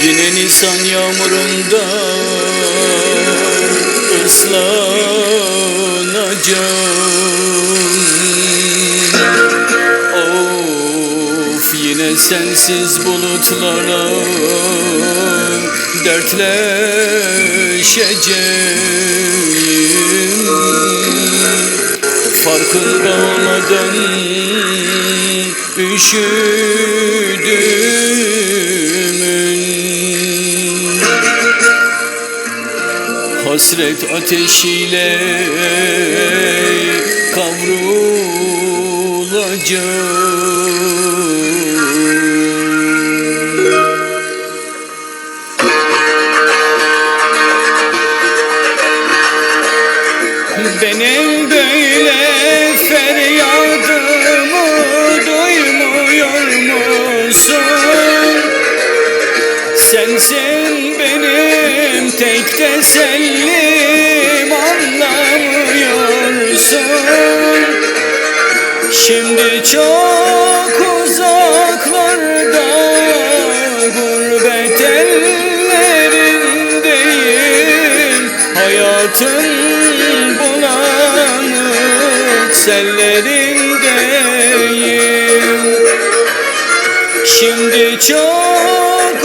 Nisan yağmurunda ıslanacağım. Of yine sensiz bulutlara dertleşeceğim. Farkında olmadan üşüdümün Hasret ateşiyle kavrulacağım Benim böyle feryadımı duymuyor musun? Sensin benim tek tesellim Şimdi çok uzaklarda gurbet ellerindeyim. Hayatın bulanık sellerindeyim. Şimdi çok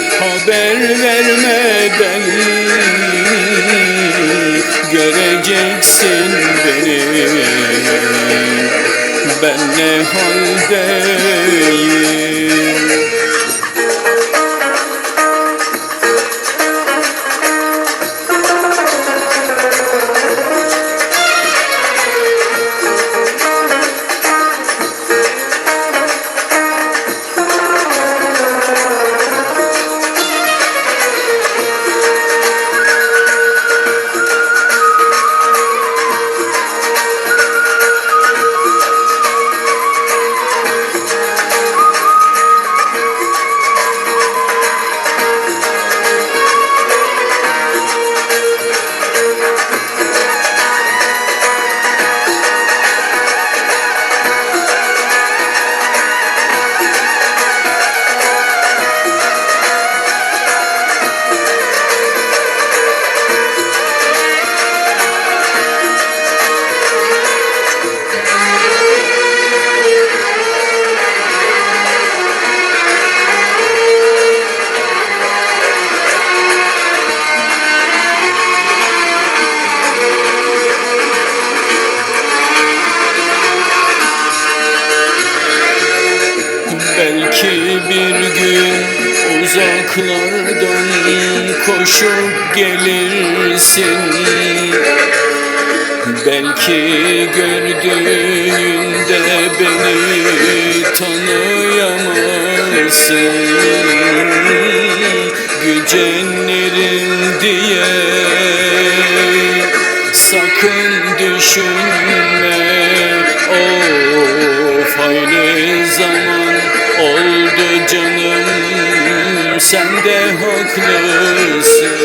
haber vermeden Göreceksin beni. Ben ne haldeyim bir gün uzaklardan koşup gelirsin. Belki gördüğünde beni tanıyamazsın. Gücenirim diye sakın düşünme sen de haklısın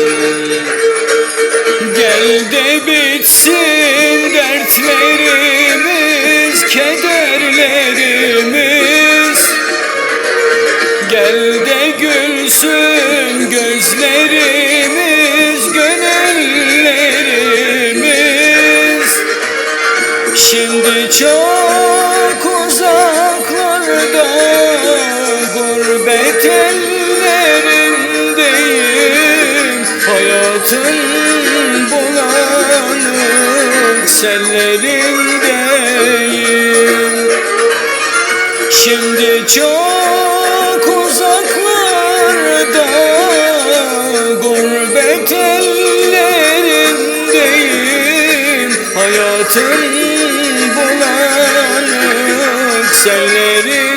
Gel de bitsin dertlerimiz, kederlerimiz. Gel de gülsün gözlerimiz, gönüllerimiz. Şimdi çok Sırtın bulanık sellerindeyim Şimdi çok uzaklarda Gurbet ellerindeyim. Hayatın bulanık sellerindeyim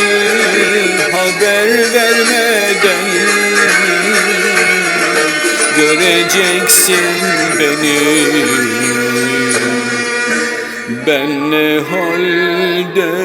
Göreceksin beni. Ben ne haldeyim